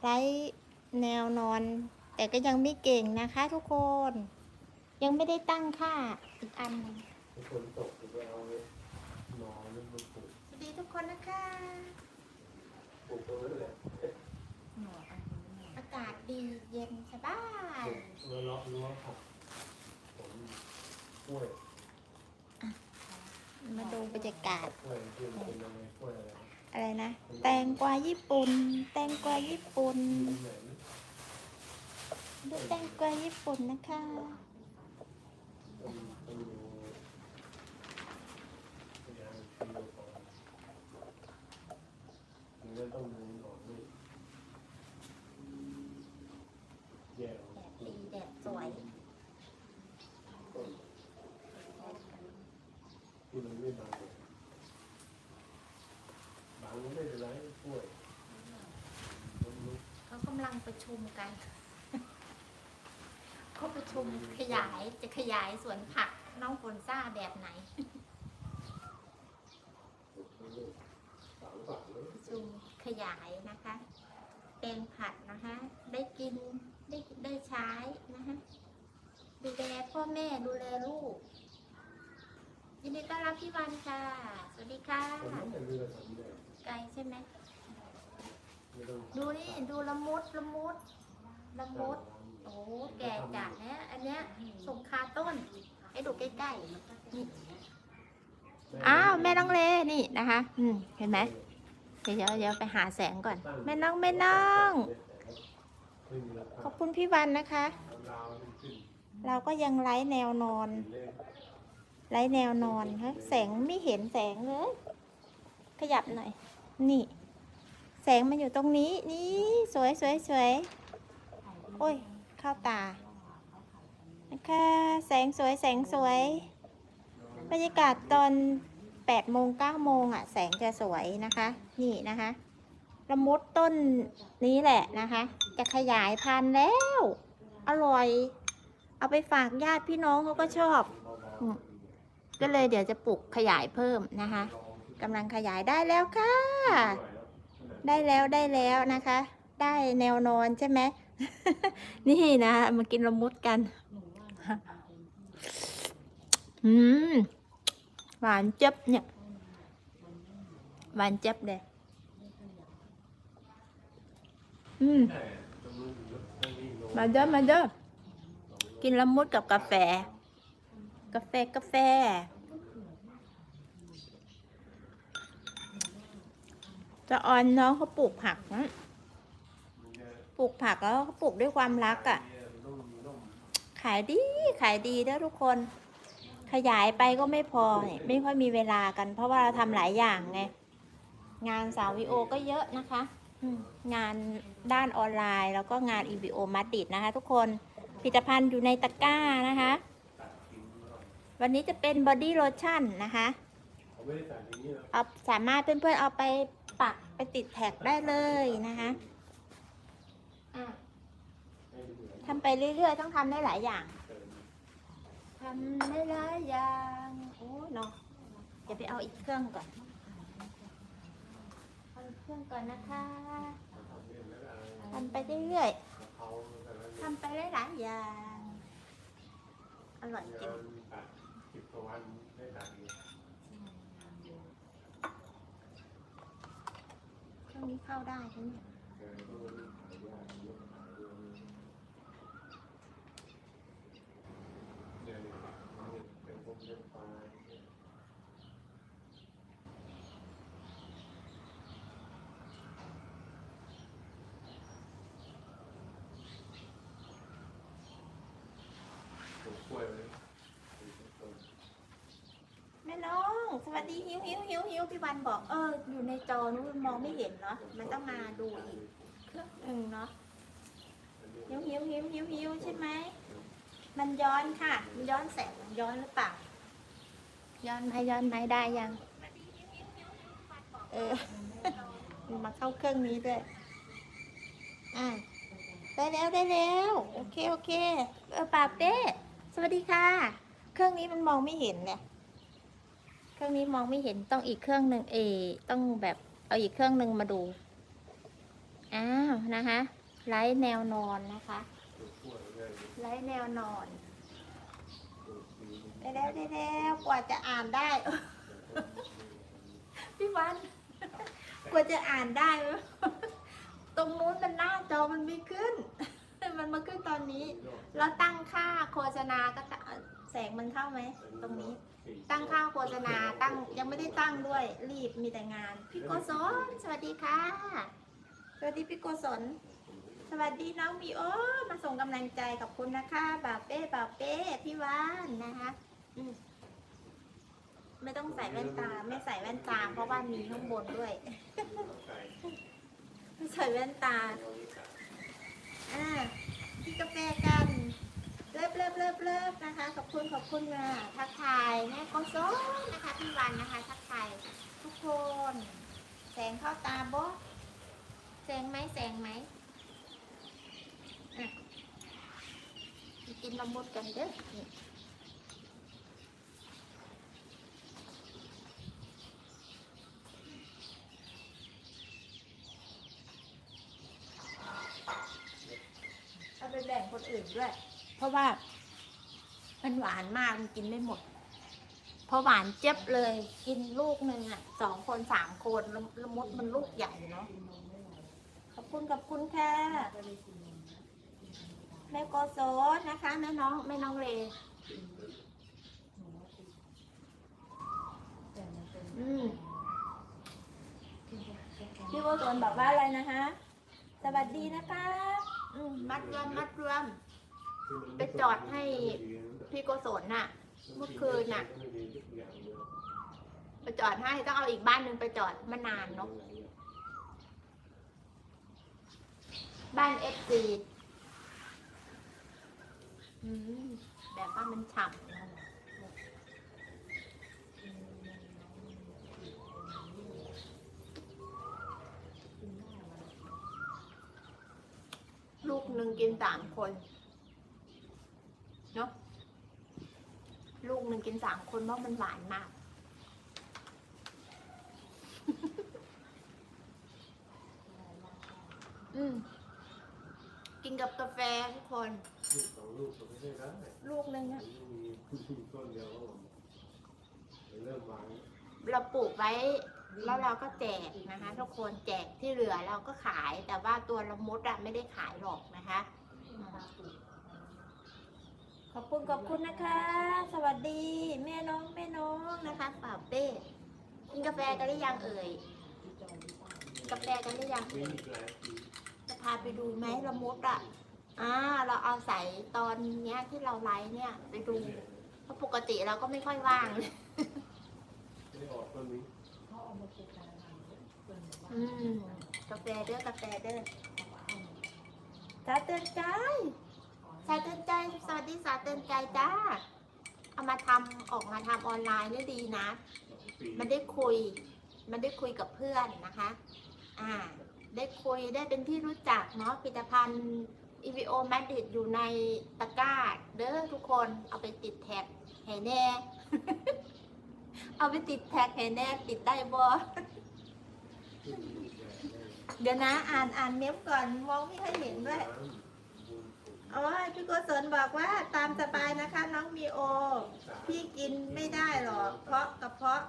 ไร้แนวนอน แต่ก็ยังไม่เก่งนะคะทุกคน ยังไม่ได้ตั้งค่าอีกอันหนึ่งทุกคนตกไปเอาหนอนมันมาปลูกสวัสดีทุกคนนะคะปลูกตรงนั้นแหละอากาศดีเย็นสบายปลูกรั้วรั้วผักผมกล้วยมาดูบรรยากาศกล้วยที่มันเป็นยังไงกล้วยอะไร อะไรนะ แตงกวาญี่ปุ่น แตงกวาญี่ปุ่นดูแตงกวาญี่ปุ่นนะคะ ต้นต้นดูพยายามดูก่อนมันก็ต้องดูหนอนด้วยแย่ออก แดดดีแดดสวย ต้นที่มันไม่บางเลยบางมันไม่เป็นไรกล้วยมันลุก เขากำลังประชุมกันเขาประชุมขยายจะขยายสวนผักน้องฝนซ่าแบบไหนประชุมขยายนะคะแปลงผักนะคะ ได้กินได้ได้ใช้นะคะดูแลพ่อแม่ดูแลลูกยินดีต้อนรับพี่วันค่ะ สวัสดีค่ะ ไกลใช่ไหม ดูนี่ดูละมุดละมุดละมุดโอ้แก่จัดนะอันเนี้ยส่งคาต้น ให้ดูใกล้ๆนี่อ้าวแม่น้องเลนี่นะคะ อืมเห็นไหมเดี๋ยวเดี๋ยวเดี๋ยวไปหาแสงก่อน แม่น้องแม่น้องไม่มีราขคาอบคุณพี่วันนะคะดาวขึ้นเราก็ยังไร้แนวนอนเลขไร้แนวนอนฮะแสงไม่เห็นแสงเลยขยับหน่อย นี่ แสงมันอยู่ตรงนี้นี่สวยสวยสวยโอ้ย เข้าตานะคะแสงสวยแสงสวย บรรยากาศตอน8โมง9โมงอะ แสงจะสวยนะคะ นี่นะคะละมุดต้นนี้แหละนะคะ จะขยายพันธุ์แล้ว อร่อย เอาไปฝากญาติพี่น้องเขาก็ชอบ ก็เลยเดี๋ยวจะปลูกขยายเพิ่มนะคะกำลังขยายได้แล้วค่ะ ได้แล้วได้แล้วนะคะ ได้แนวนอนใช่ไหม นี่นะมากินละมุดกัน อืม หวานเจ็บเนี่ย หวานเจ็บเลยอืมแต่ตรงนู้นอมาเด้อมาเด้อกินละมุดกับกาแฟ กาแฟกาแฟ จะออนน้องเขาปลูกผักนะปลูกผักแล้วเขาปลูกด้วยความรักอะ่ะ ขายดีขายดีเด้อทุกคน ขยายไปก็ไม่พอเนี่ยไม่ค่อยมีเวลากัน เพราะว่าเราทำหลายอย่างไง งานสาววิโอก็เยอะนะคะงานด้านออนไลน์แล้วก็งาน EVO มาดิดนะคะ ทุกคนผลิตภัณฑ์อยู่ในตะกร้านะคะ วันนี้จะเป็นบอดี้โลชั่นนะคะเขาไม่ได้ตัดอย่างนี้นะเอาสามารถเพื่อนๆเอาไป ปักไปติดแท็กได้เลยนะคะอะให้ดูเหมือนทำไปเรื่อยๆ ต้องทำได้หลายอย่างเติมทำได้หลายอย่างโอ้ยเนาะเดี๋ยวไปเอาอีกเครื่องก่อนเอาอีกเครื่องก่อนนะคะทำเองแล้วอะไรทำไปเรื่อยเขาแต่ละๆทำไปหลายๆอย่าง อร่อยจริงาง นตัดสิบกว่าวันได้ตัดเอง เค รื่องนี้เข้าได้ใช่ไหมเออต้องขายยากเยอะขายเยอะเดี๋ยวนี้เป็นพวกเรื่องปลา ปลูกกล้วยไว้ปลูกต้น แม่น้อง ส วัสดีหิวหิวหิวหิวพี่วันบอกเอออยู่ในจอนู้นมองไม่เห็นเนาะมันต้องมาดูอีกเครื่องหนึ่งเนาะหิวหิวหิวหิวหิวใช่ไหมมันย้อนค่ะ มันย้อนแสงย้อนหรือเปล่าย้อนไหมย้อนไหมได้ยังเออมาเข้าเครื่องนี้ด้วยอะได้แล้วได้แล้วโอเคโอเคเออปาเป้สวัสดีค่ะ เครื่องนี้มันมองไม่เห็นเนี่ย เครื่องนี้มองไม่เห็นต้องอีกเครื่องหนึ่งเอ ต้องแบบเอาอีกเครื่องหนึ่งมาดู อ้าวนะคะไลท์แนวนอนนะคะไลท์แนวนอน ได้แล้วได้แล้วกว่าจะอ่านได้ พี่วันกว่าจะอ่านได้ ตรงนู้นมันหน้าจอมันไม่ขึ้น มันมาขึ้นตอนนี้เราตั้งค่าโฆษณาก็ตะแสงมันเข้าไหม ตรงนี้ ตั้งค่าโฆษณาตั้งยังไม่ได้ตั้งด้วยรีบมีแต่งาน พี่โกศลสวัสดีค่ะ สวัสดีพี่โกศลสวัสดีน้องมีโอมาส่งกำลังใจกับคุณนะคะบาเป้บาเป้พี่วานนะคะมไม่ต้องใส่แว่นตา ไม่ใส่แว่นตา เพราะว่ามีข้างบนด้วยไม่ใส่แว่นตาอ่าพี่กาแฟกัน ลิฟเลิฟเลิฟเลิฟนะคะ ขอบคุณขอบคุณค่ะทักทายแม่โกโซนะคะพี่วันนะคะทักทายทุกคน แสงเข้าตาบ่แสงไหมแสงไหมอะกินละมุดกันเด้อเอาไปแบ่งคนอื่นด้วย เพราะว่า มันหวานมากมันกินไม่หมด พอหวานเจ็บเลย กินลูกหนึ่งอะสองคนสามคนละละมุดมันลูกใหญ่เนาะขอบคุณขอบคุณค่ะแม่โกโซนะคะแม่น้องแม่น้องเลอืมพี่โกโซนบอกว่าอะไรนะคะ สวัสดีนะคะอืมมัดรวมมัดรวม ไปจอดให้พี่โกศลน่ะ เมื่อคืนน่ะ ไปจอดให้ต้องเอาอีกบ้านหนึ่งไปจอดมานานเนาะบ้านเอฟซีแบบว่ามันฉ่ำลูกหนึ่งกินสามคน เนาะ ลูกหนึ่งกินสามคนเพราะมันหวานมาก อืมกินกับกาแฟทุกคน ลูกสองลูกก็ไม่ได้ได้ลูกหนึ่งอะมีต้นเดียวก็เริ่มวางเราปลูกไว้ แล้วเราก็แจกนะคะ ทุกคนแจกที่เหลือเราก็ขาย แต่ว่าตัวละมุดอะไม่ได้ขายหรอกนะคะอืม ขอบคุณขอบคุณนะคะ สวัสดีแม่น้องแม่น้องนะคะป่าเป้กินกาแฟกันหรือยังเอ่ยกาแฟกันหรือยังมีเอ่ยอีกหลายปีจะพาไปดูไหมละมุดอะอ่าเราเอาใส่ตอนเนี้ยที่เราไลฟ์เนี่ยไปดูเพราะปกติเราก็ไม่ค่อยว่างเลยไม่ออกต้นนี้อืมกาแฟเด้อกาแฟเด้อสาเตือนใจ สาเตือนใจสวัสดีสาเตือนใจจ้า เอามาทำออกมาทำออนไลน์เนี่ยดีนะ มันได้คุย มันได้คุยกับเพื่อนนะคะ อ่า ได้คุยได้เป็นที่รู้จักเนาะผลิตภัณฑ์ EVO m a d ิดอยู่ในตะกร้า เด้อทุกคนเอาไปติดแท็กให้แน่ เอาไปติดแท็กให้แน่ติดได้บ่เดี๋ยวนะอ่านอ่านเมมก่อนมองไม่ค่อยเห็นด้วย โอ้ยพี่โกศลบอกว่าตามสบายนะคะ น้องมีโอ พี่กินไม่ได้หรอกเพราะกระเพาะ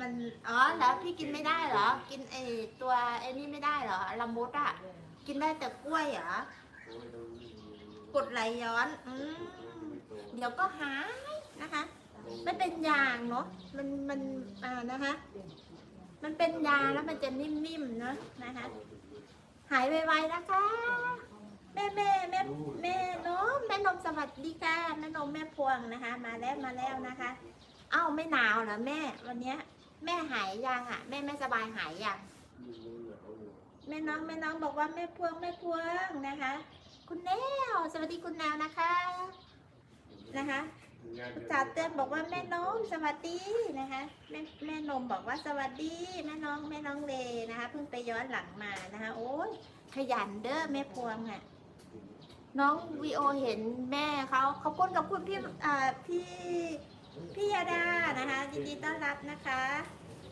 มันอ๋อแล้วพี่กินไม่ได้เหรอ กินไอตัวไอ้นี่ไม่ได้เหรอละมุดอะกินได้แต่กล้วยเหรอกดไหลย้อนอืมเดี๋ยวก็หายนะคะ ไม่เป็นยางเนาะมันมันอ่านะคะ มันเป็นยาแล้วมันจะนิ่มๆเนอะนะคะ หายไวๆนะคะ ม่แม่แม่แม่นมแม่นมสวัสดีค่ะแม่นมแม่พวงนะคะ มาแล้วมาแล้วนะคะ เอ้าไม่หนาวเหรอแม่ วันเนี้ย แม่หายยังอะ แม่ไม่สบายหายยังแม่น้องแม่น้องบอกว่าแม่พวงแม่พวงนะคะ คุณแนวสวัสดีคุณแนวนะคะนะคะสาเตือนบอกว่าแม่น้องสวัสดีนะคะแม่แม่นมบอกว่าสวัสดี แม่น้องแม่น้องเลนะคะเพิ่งไปย้อนหลังมานะคะ โอ้ยขยันเด้อแม่พวงอะ น้องวีโอเห็นแม่เขาขอบคุณกับคุณพี่อ่พี่พี่ยาดานะคะยินดีต้อนรับนะคะ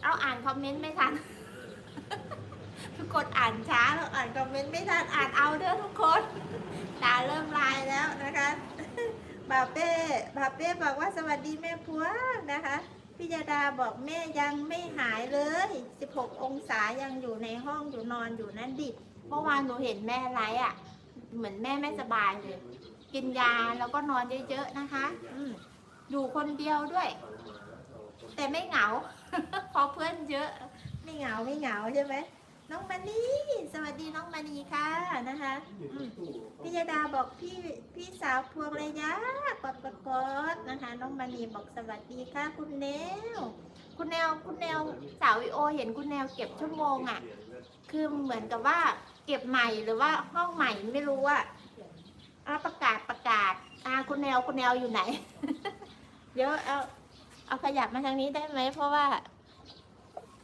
เอาอ่านคอมเมนต์ไม่ทันกดอ่านช้าแล้วอ่านคอมเมนต์ไม่ทันอ่านเอาเด้อทุกคนตาเริ่มลายแล้วนะคะบาเป้บาเป้บอกว่าสวัสดีแม่พวงนะคะพิยาดาบอกแม่ยังไม่หายเลย 16 องศายังอยู่ในห้องอยู่นอนอยู่นั่นดิ เมื่อวานหนูเห็นแม่ไลฟ์อะ เหมือนแม่ไม่สบายเลย กินยาแล้วก็นอนเยอะๆนะคะออยู่คนเดียวด้วย แต่ไม่เหงาพราะเพื่อนเยอะ ไม่เหงาไม่เหงาใช่ไหมน้องมานีสวัสดีน้องมานีค่ะนะคะพิยดาบอกพี่พี่สาวพวงระยะกดกดกดนะคะ น้องมานีบอกสวัสดีค่ะ คุณแนว คุณแนวคุณแนวสาววิโอ เห็นคุณแนวเก็บชั่วโมงอะ คือเหมือนกับว่า เก็บใหม่หรือว่าห้องใหม่ไม่รู้ว่าอะประกาศประกาศอาคุณแนวคุณแนวอยู่ไหน เดี๋ยวเอาเอาขยับมาทางนี้ได้ไหมเพราะว่า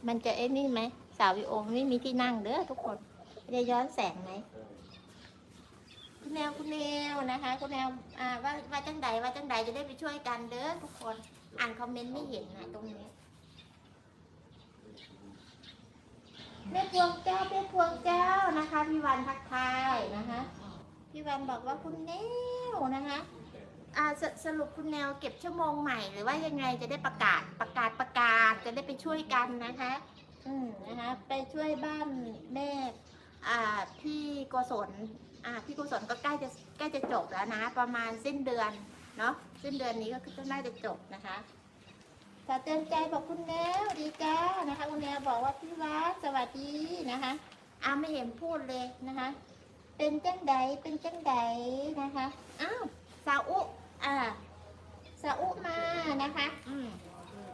มันจะเอ้นี่ไหมสาววิโอไม่มีที่นั่งเด้อทุกคนจะย้อนแสงไหมคุณแนวคุณแนวนะคะ คุณแนวอ่าว่าว่าจังใดว่าจังใดจะได้ไปช่วยกันเด้อทุกคน อ่านคอมเมนต์ไม่เห็นนะตรงนี้ แม่พวงเจ้าแม่พวงเจ้านะคะ พี่วันทักทายนะคะ พี่วันบอกว่าคุณแนวนะคะอ่าสสรุปคุณแนวเก็บชั่วโมงใหม่หรือว่ายังไงจะได้ประกาศประกาศประกาศจะได้ไปช่วยกันนะคะ อืมนะคะไปช่วยบ้านแม่อ่าพี่โกศลอ่าพี่โกศลก็ใกล้จะใกล้จะจบแล้วนะ ประมาณสิ้นเดือนเนาะสิ้นเดือนนี้ก็คือน่าจะจบนะคะ ขอเตือนใจบอกคุณแนวดีจ้านะคะคุณแนวบอกว่าพี่วัดสวัสดีนะคะอาไม่เห็นพูดเลยนะคะ เป็นจังใดเป็นจังใดนะคะอ้าวสาวอุอ่าสาวอุมานะคะ อืม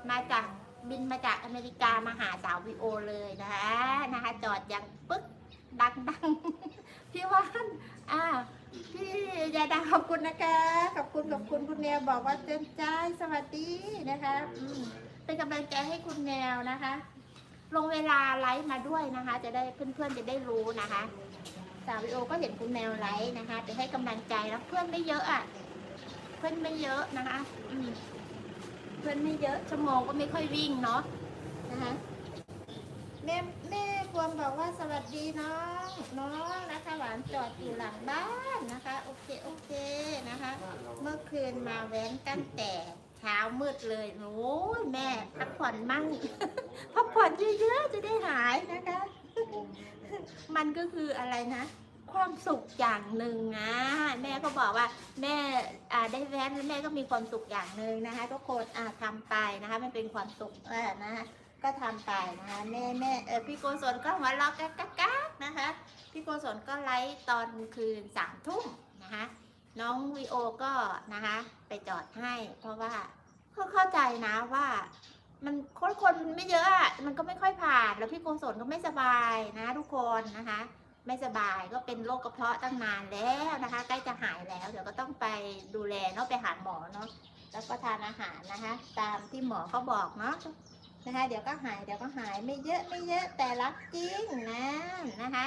มาจากบินมาจากอเมริกามาหาสาววิโอเลยนะคะนะคะ จอดอย่างปึ๊กดังดังพี่ว่านอ่า พี่ยาดาขอบคุณนะคะ ขอบคุณขอบคุณคุณแนวบอกว่าเตือนใจสวัสดีนะคะอืมเป็นกำลังใจให้คุณแนวนะคะ ลงเวลาไลฟ์มาด้วยนะคะ จะได้เพื่อนๆจะได้รู้นะคะสาววิโอก็เห็นคุณแนวไลฟ์นะคะไปให้กำลังใจแล้วเพื่อนไม่เยอะอะเพื่อนไม่เยอะนะคะอืมเพื่อนไม่เยอะชั่วโมงก็ไม่ค่อยวิ่งเนาะนะคะแม่ แม่พวงบอกว่าสวัสดีน้องน้องนะคะหวานจอดอยู่หลังบ้านนะคะ โอเคโอเคนะคะ เมื่อคืนมาแว้นตั้งแต่เช้ามืดเลยโอ้ยแม่พักผ่อนมั่งพักผ่อนเยอะๆจะได้หายนะคะ มันก็คืออะไรนะความสุขอย่างหนึ่งนะแม่ก็บอกว่าแม่ได้แว้นแล้วแม่ก็มีความสุขอย่างหนึ่งนะคะทุกคนอ่าทำไปนะคะมันเป็นความสุขนะคะ ก็ทำไปนะคะแม่แม่เออพี่โกศลก็หัวเราะกักกักกักนะคะพี่โกศลก็ไลฟ์ตอนคืนสามทุ่มนะคะน้องวีโอก็นะคะไปจอดให้ เพราะว่าเขาเข้าใจนะว่ามันคนคนไม่เยอะอะมันก็ไม่ค่อยผ่าน แล้วพี่โกศลก็ไม่สบายนะทุกคนนะคะ ไม่สบายก็เป็นโรคกระเพาะตั้งนานแล้วนะคะใกล้จะหายแล้ว เดี๋ยวก็ต้องไปดูแลเนาะไปหาหมอเนาะแล้วก็ทานอาหารนะคะ ตามที่หมอเขาบอกเนาะ นะคะ เดี๋ยวก็หายเดี๋ยวก็หายไม่เยอะไม่เยอะแต่รักจริงนะนะคะ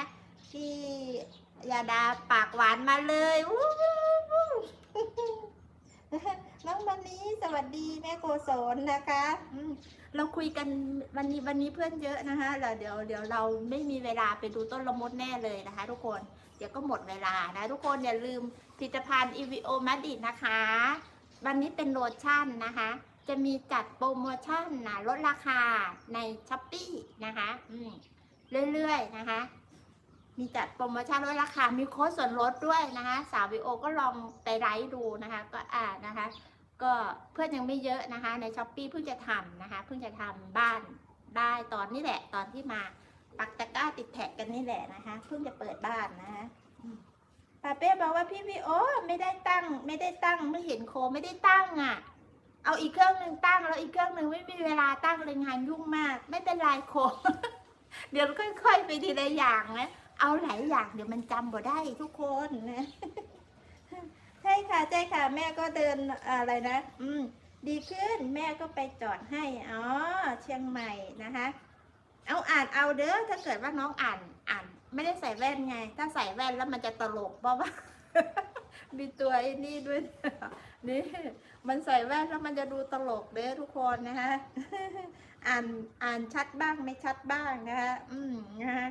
ที่ยาดาปากหวานมาเลยน้องวันนี้สวัสดีแม่โกศลนะคะเราคุยกันวันนี้วันนี้เพื่อนเยอะนะคะแล้วเดี๋ยวเดี๋ยวเราไม่มีเวลาไปดูต้นละมุดแน่เลยนะคะ ทุกคนเดี๋ยวก็หมดเวลานะ ทุกคนอย่าลืมผลิตภัณฑ์ EVO m a d i นะคะ วันนี้เป็นโลชั่นนะคะ จะมีจัดโปรโมชั่นนะลดราคาในช้อปปี้นะคะเรื่อยๆนะคะ มีจัดโปรโมชั่นลดราคา มีโค้ดส่วนลดด้วยนะคะ สาววิโอก็ลองไปไลฟ์ดูนะคะ ก็อ่านนะคะ ก็เพื่อนยังไม่เยอะนะคะ ในช้อปปีเพิ่งจะทำนะคะ เพิ่งจะทำบ้านได้ตอนนี้แหละ ตอนที่มาปักตะกร้าติดแท็กกันนี่แหละนะคะ เพิ่งจะเปิดบ้านนะคะป้าเป้บอกว่าพี่วิโอไม่ได้ตั้ง ไม่ได้ตั้งไม่เห็นโคไม่ได้ตั้งอะ เอาอีกเครื่องหนึ่งตั้งแล้วอีกเครื่องหนึ่งไม่มีเวลาตั้งเลยงานยุ่งมาก ไม่เป็นไรโคเดี๋ยวค่อยๆไปทีละอย่างนะเอาหลายอย่างเดี๋ยวมันจำบ่ได้ทุกคนนะใช่ค่ะใช่ค่ะ แม่ก็เดินอะไรนะ อืม ดีขึ้นแม่ก็ไปจอดให้อ๋อเชียงใหม่นะคะ เอาอ่านเอาเด้อถ้าเกิดว่าน้องอ่านอ่าน ไม่ได้ใส่แว่นไง ถ้าใส่แว่นแล้วมันจะตลกเพราะว่า มีตัวไอ้นี่ด้วยนี่มันใส่แว่นแล้วมันจะดูตลกเลยทุกคนนะฮะอ่านอ่านชัดบ้างไม่ชัดบ้างนะฮะอืมนะฮะ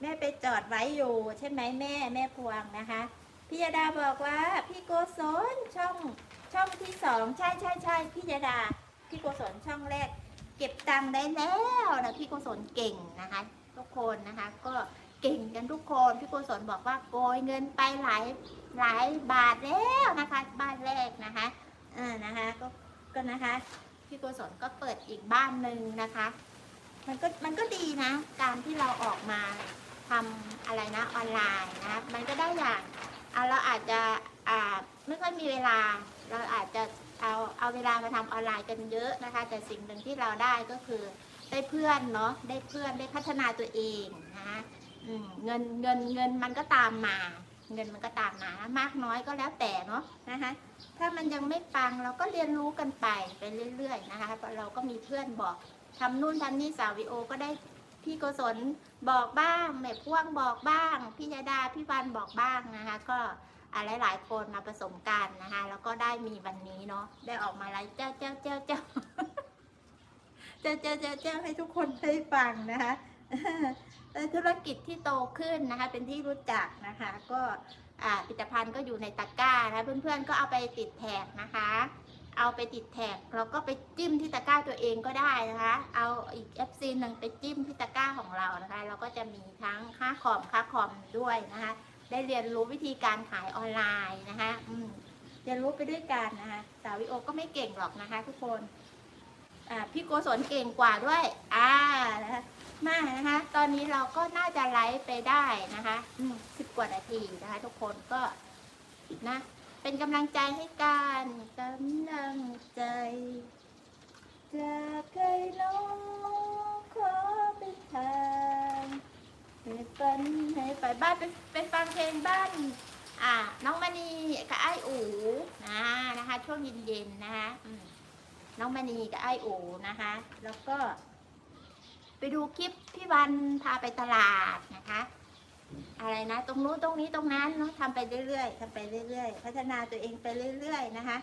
แม่ไปจอดไว้อยู่ ใช่ไหมแม่แม่พวงนะคะพี่ยดาบอกว่าพี่โกศลช่องช่องที่สองใช่ใช่ใช่พี่ยดาพี่โกศลช่องแรก เก็บตังค์ได้แล้วนะพี่โกศลเก่งนะคะ ทุกคนนะคะ ก็ เก่งกันทุกคนพี่โกศลบอกว่าโกยเงินไปหลายหลายบาทแล้วนะคะ บ้านแรกนะคะเออนะคะก็ก็นะคะพี่โกศลก็เปิดอีกบ้านหนึ่งนะคะ มันก็มันก็ดีนะ การที่เราออกมาทำอะไรนะออนไลน์นะมันก็ได้อย่างเอาเราอาจจะอ่าไม่ค่อยมีเวลา เราอาจจะเอาเอาเวลามาทำออนไลน์กันเยอะนะคะ แต่สิ่งหนึ่งที่เราได้ก็คือได้เพื่อนเนาะได้เพื่อนได้พัฒนาตัวเองนะคะ เงินเงินเงินมันก็ตามมา เงินมันก็ตามมามากน้อยก็แล้วแต่เนาะนะคะถ้ามันยังไม่ปังเราก็เรียนรู้กันไปไปเรื่อยๆนะคะเราก็มีเพื่อนบอกทำนู่นทำนี่สาววิโอก็ได้พี่โกศลบอกบ้างแม่พ่วงบอกบ้างพี่ยาดาพี่วันบอกบ้างนะคะ ก็อะไรหลายคนมาผสมกันนะคะ แล้วก็ได้มีวันนี้เนาะได้ออกมาไลฟ์เจ้าเจ้าเจ้าเจ้าเจ้าเจ้าเจ้าให้ทุกคนได้ฟังนะคะ ธุรกิจที่โตขึ้นนะคะ เป็นที่รู้จักนะคะ ก็อ่าผลิตภัณฑ์ก็อยู่ในตะกร้านะเพื่อนๆก็เอาไปติดแท็กนะคะ เอาไปติดแท็กเราก็ไปจิ้มที่ตะกร้าตัวเองก็ได้นะคะ เอาอีก FC หนึ่งไปจิ้มที่ตะกร้าของเรานะคะ เราก็จะมีทั้งค่าคอมค่าคอมด้วยนะคะ ได้เรียนรู้วิธีการขายออนไลน์นะคะอืเรียนรู้ไปด้วยกันนะคะสาวิโอก็ไม่เก่งหรอกนะคะ ทุกคนอ่าพี่โกศลเก่งกว่าด้วย อ่านะคะ มานะคะ ตอนนี้เราก็น่าจะไลฟ์ไปได้นะคะสิบกว่านาทีนะคะ ทุกคนก็นะ เป็นกำลังใจให้กันกำลังใจจากใครน้องขอเป็นทางให้ฝันให้ไปบ้านไปไปฟังเพลงบ้านอ่าน้องมณีกับไอ้อูนะนะคะ ช่วงเย็นๆนะคะน้องมณีกับไอ้อูนะคะ แล้วก็ ไปดูคลิปพี่วันพาไปตลาดนะคะ อะไรนะตรงนู้นตรงนี้ตรงนั้นเนาะทำไปเรื่อยๆทำไปเรื่อยๆ พัฒนาตัวเองไปเรื่อย ๆ นะคะ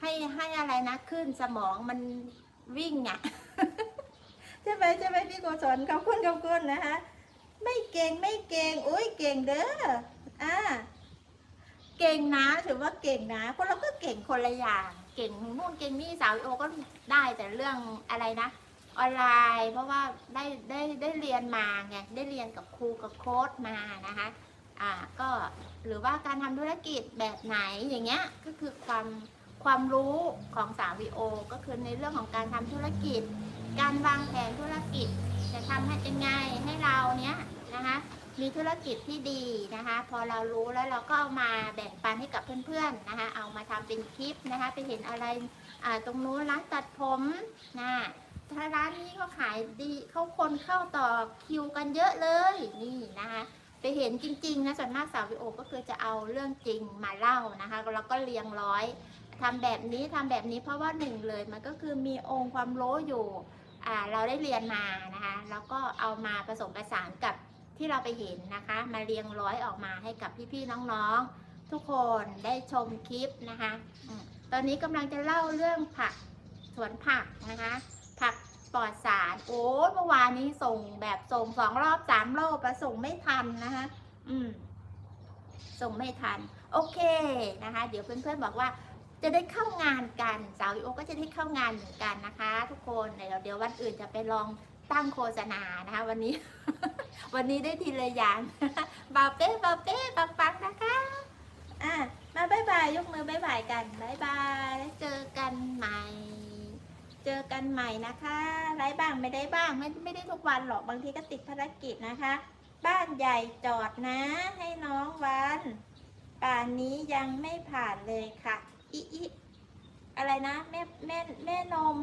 ให้ให้อะไรนะขึ้นสมองมันวิ่งอะ่ะใช่ไหมใช่ไหมพี่โกศลขอบคุณขอบคุณนะคะไม่เก่งไม่เก่งอุ้ยเก่งเด้ออ่าเก่งนะถือว่าเก่งนะคนเราก็เก่งคนละอย่าง เก่งนู่นเก่งนี่สาวโอก็ได้แต่เรื่องอะไรนะ ออนไลน์ เพราะว่าได้ได้ได้เรียนมาไงได้เรียนกับครูกับโค้ดมานะคะอ่าก็หรือว่าการทำธุรกิจแบบไหนอย่างเงี้ยก็คือความความรู้ของสาววีโอก็คือในเรื่องของการทำธุรกิจ การวางแผนธุรกิจ จะทำให้ยังไงให้เราเนี้ยนะคะมีธุรกิจที่ดีนะคะ พอเรารู้แล้วเราก็เอามาแบ่งปันให้กับเพื่อนๆนะคะ เอามาทำเป็นคลิปนะคะ ไปเห็นอะไรอ่าตรงนู้นร้านตัดผมนะ ถ้าร้านนี้เขาขายดีเขาคนเข้าต่อคิวกันเยอะเลยนี่นะคะไปเห็นจริงๆนะส่วนมากสาววิโอก็คือจะเอาเรื่องจริงมาเล่านะคะแล้วก็เรียงร้อยทำแบบนี้ทำแบบนี้เพราะว่าหนึ่งเลยมันก็คือมีองค์ความรู้อยู่อ่าเราได้เรียนมานะคะแล้วก็เอามาผสมผสานกับที่เราไปเห็นนะคะ มาเรียงร้อยออกมาให้กับพี่ๆน้องๆ ทุกคนได้ชมคลิปนะคะอตอนนี้กำลังจะเล่าเรื่องผักสวนผักนะคะ ผักปลอดสาร โอ้เมื่อวานนี้ส่งแบบส่งสองรอบสามรอบประส่งไม่ทันนะคะอืม ส่งไม่ทัน โอเคนะคะ เดี๋ยวเพื่อนๆบอกว่าจะได้เข้างานกันสาวโอก็จะได้เข้างานเหมือนกันนะคะ ทุกคนเดี๋ยวเดี๋ยววันอื่นจะไปลองตั้งโฆษณานะคะ วันนี้ วันนี้ได้ทีละอย่างบาเป้บาเป้ปังปังๆนะคะอะมาบายบายยกมือบายบายกันบายบายแล้วเจอกันใหม่ เจอกันใหม่นะคะไร้บ้างไม่ได้บ้างไม่ไม่ได้ทุกวันหรอกบางทีก็ติดภารกิจนะคะ บ้านใหญ่จอดนะ ให้น้องวันป่านนี้ยังไม่ผ่านเลยค่ะอีอีอะไรนะแม่แม่แม่นม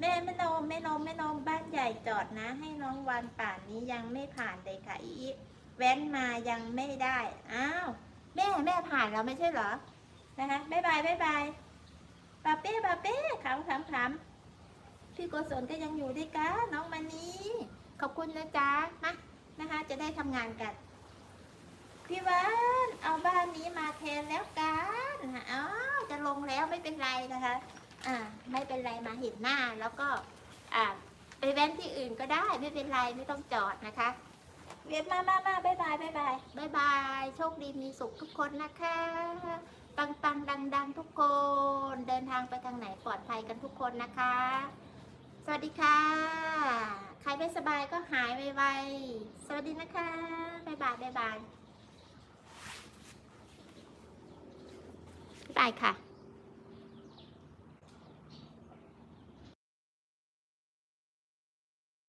แม่แม่นมแม่นมแม่นมบ้านใหญ่จอดนะ ให้น้องวันป่านนี้ยังไม่ผ่านเลยค่ะอีอีแว้นมายังไม่ได้อ้าวแม่แม่ผ่านแล้วไม่ใช่เหรอนะคะบ๊ายบายบ๊ายบายปาเป้ปาเป้ขำขำขำ พี่โกศลก็ยังอยู่ด้วยกันน้องมานีขอบคุณนะจ๊ะมานะคะ จะได้ทำงานกัน พี่วันเอาบ้านนี้มาแทนแล้วกันอ๋อจะลงแล้วไม่เป็นไรนะคะ อ่า ไม่เป็นไรมาเห็นหน้าแล้วก็ อ่า ไปแว้นที่อื่นก็ได้ไม่เป็นไรไม่ต้องจอดนะคะ เวียนมามามาบายบายบายบายบายบาย โชคดีมีสุขทุกคนนะคะ ปังปังดังดังทุกคน เดินทางไปทางไหนปลอดภัยกันทุกคนนะคะ สวัสดีค่ะ ใครไม่สบายก็หายไวๆ สวัสดีนะคะบายบายบายบายบายค่ะ